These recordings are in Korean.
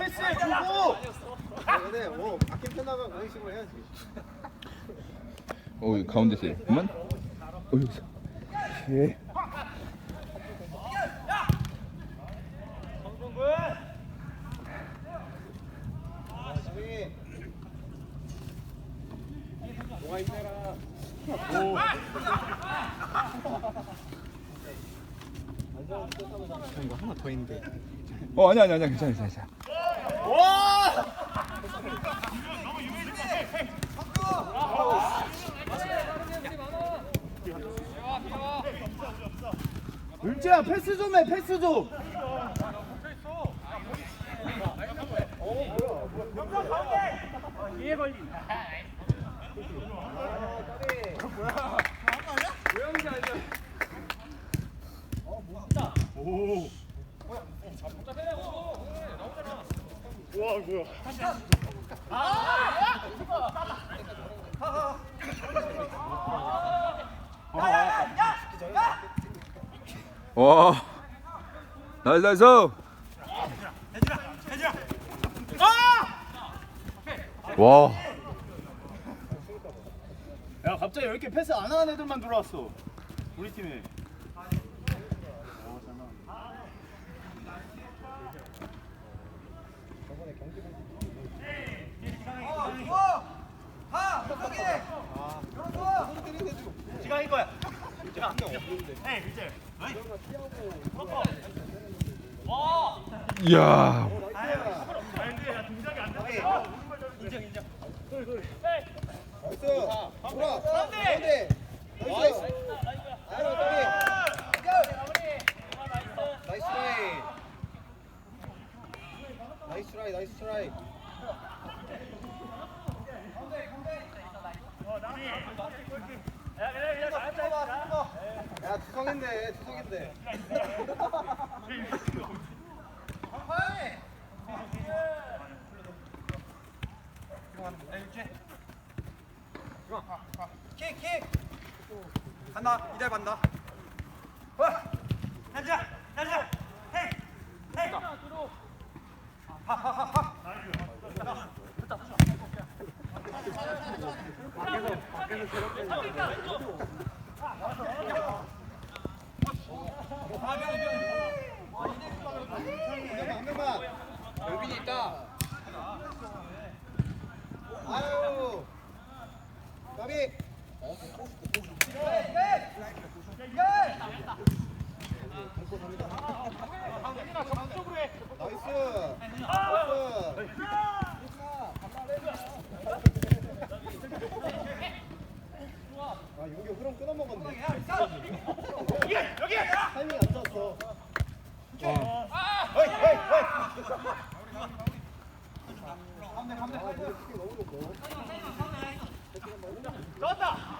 패스해! 아, 근데 뭐 아낀 편나가 그런 식으로 해야지. 어 여기 가운데서 그만 어 여기서 예. 이거 하나 더 있는데. 어 아니야 아니야 아니야 괜찮아 괜찮아 괜찮아 율지야 패스 좀 해 패스 좀! 와 나이스 나이스. 와. 야 갑자기 왜 이렇게 패스 안 하는 애들만 들어왔어? 우리 팀에. 지가 이거야 지가 에 이야 나이스. 가운데. 나이스. 아이 고 저기. 나이스 트라이. 나이스 트라이. 나이스 트라이. 야 투성인데 투성인데. 간다. 이대 간다. 한 명만. 여빈이 있다. 아유. 가비. 나이스. 나이스. 아, 여기 흐름 끊어먹었네. 여기, 여기! 타이밍 안 좋았어. 어이, 어이, 어이! 아, 이거 스킬 너무 좋고. 잡기만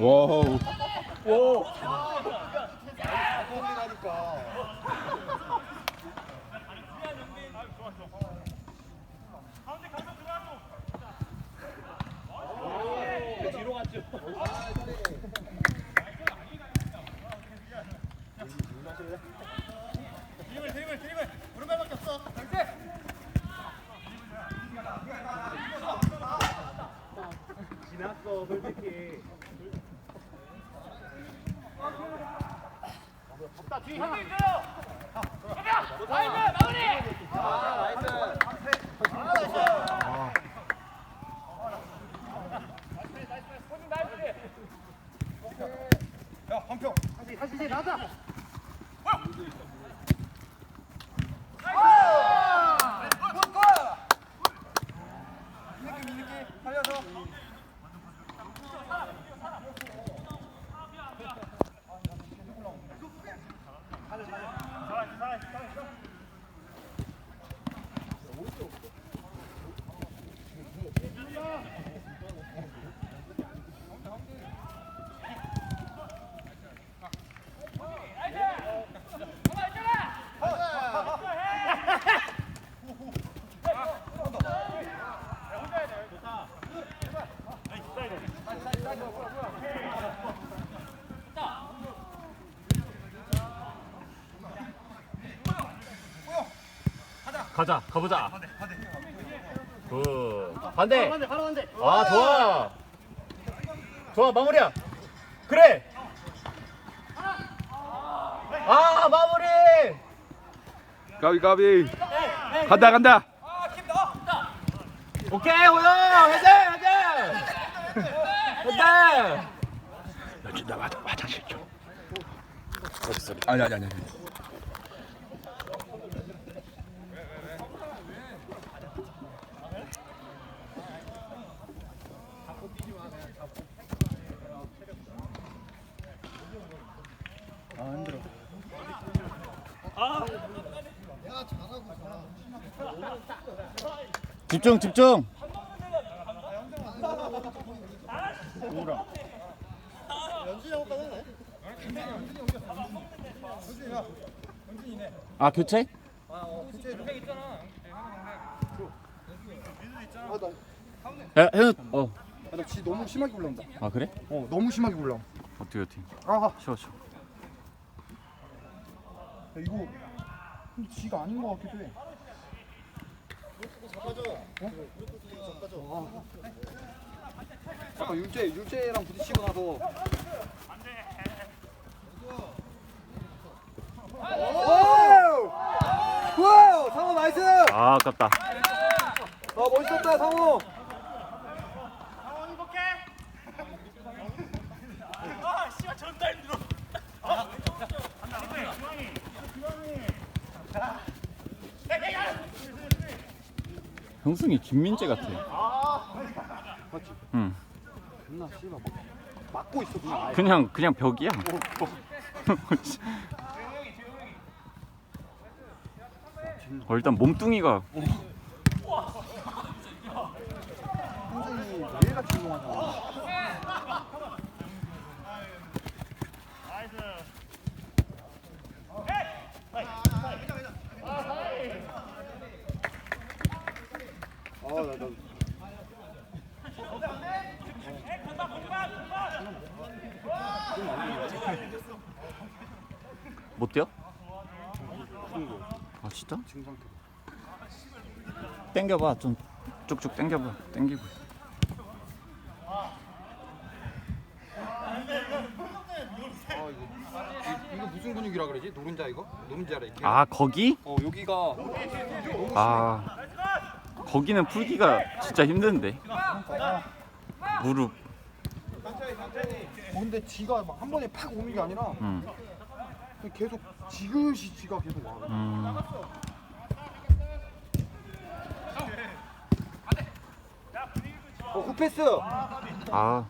와우. 오 사건이라니까. 뒤로 갔죠 아, 잘해. 지났어 솔직히 없다 뒤 형님 있어요 아, 나이스. 야, 한평. 다시 다시 나자 가자, 가보자. 굿. 반대. 반대 바로 반대. 아, 좋아. 좋아, 마무리야. 그래. 아, 마무리. 까비 까비 간다 간다 오케이, 호영. 해제, 해제. 해제. 나 화- 화장실 좀 아니 아니 아니 집중 집중? 아 교체? 야, 현, 어. 아, 나지 너무 심하게 올라온다. 아 그래? 어, 너무 심하게 올라와. 어떻게 어떻게? 아, 쉬어 쉬어. 야, 이거 지가 아닌 것 같기도 해. 어? 잠깐 율제 율제랑 부딪히고 나서 와우! 와우! 상호 나이스! 아 아깝다. 아 멋있었다 상호! 형승이 김민재 같아. 맞지? 응. 존나 씨발 막 막고 있어 그냥 아예. 그냥 그냥 벽이야. 어, 일단 몸뚱이가 굉장히 매일같이 운동하잖아. 못 뛰어? 아 진짜? 당겨봐 좀 쭉쭉 당겨봐 당기고. 아, 이거, 이- 이거 무슨 근육이라 그러지? 노른자 이거? 노른자 이렇게. 아 거기? 어, 여기가 아 거기는 풀기가 진짜 힘든데. 무릎. 어, 근데 지가 막 한 번에 팍 오는 게 아니라 음. 그냥 계속 지그시 지가 계속 와. 음. 어, 굿패스. 아.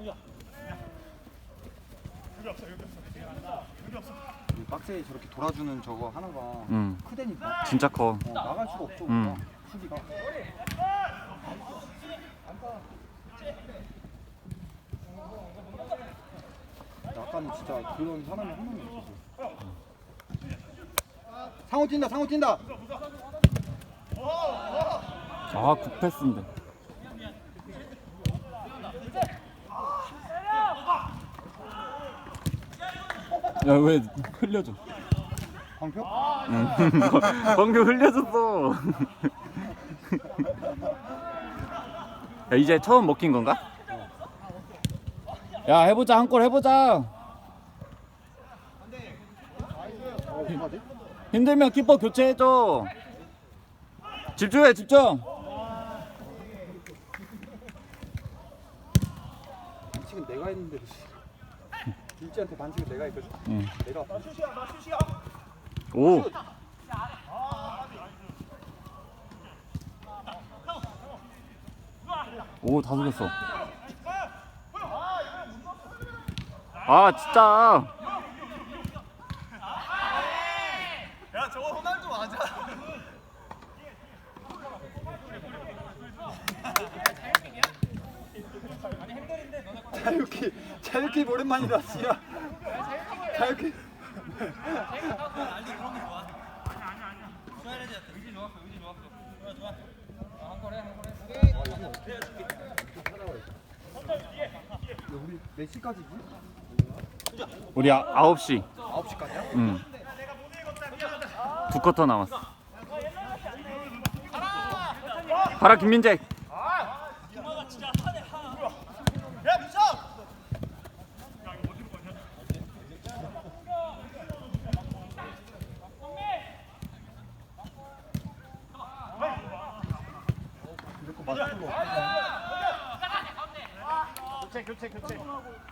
이 박스에 저렇게 돌아주는 저거 하나가 음. 크대니까 진짜 커. 어, 나갈 수가 없어. 음. 수비가. 약간 진짜 그런 사람이 한 명도 없어. 상호 뛴다, 상호 뛴다. 아 굿패스인데. 야 왜 흘려줘? 광표? 응. 방금 흘려줬어. 야 이제 처음 먹힌 건가? 야 해보자 한 골 해보자. 힘들면 키퍼 교체해줘. 집중해 집중. 반칙은 내가 했는데. 일지한테 반칙을 내가 입혀줘. 응. 내가 오. 오, 다 속였어. 아, 진짜. 자유키 자유키 오랜만이다 진짜. 자유키. 우리 몇 시까지지? 우리 아, 9시. 9시까지야? 응. 두 쿼터 남았어. 봐라, 김민재.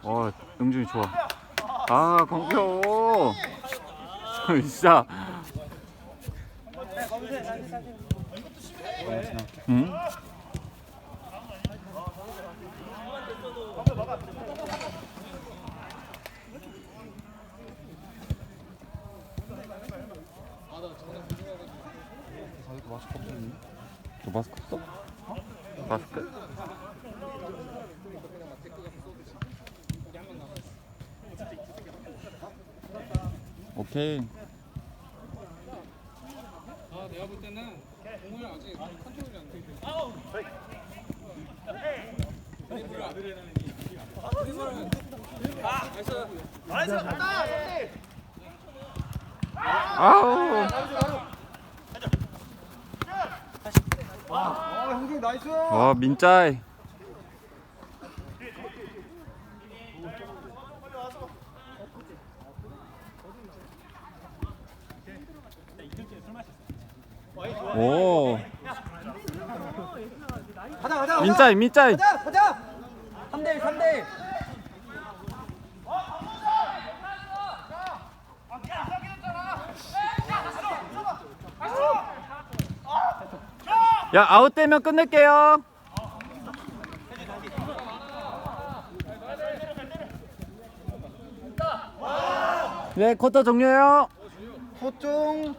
어, 응준이 좋아. 아, 광표. 진짜. 응? 너 마스크 써? 마스크? 오케이. 아 내가 볼 때는 공을 아직 컨트롤이 안 돼. 아우. 아 형님 나이스. 와, 민짜이. 오. 가자 가자. 민짜이, 민짜이. 가자 가자. 3대 1 3대 1. 야, 아웃되면 끝낼게요. 네, 쿼터 종료요. 호종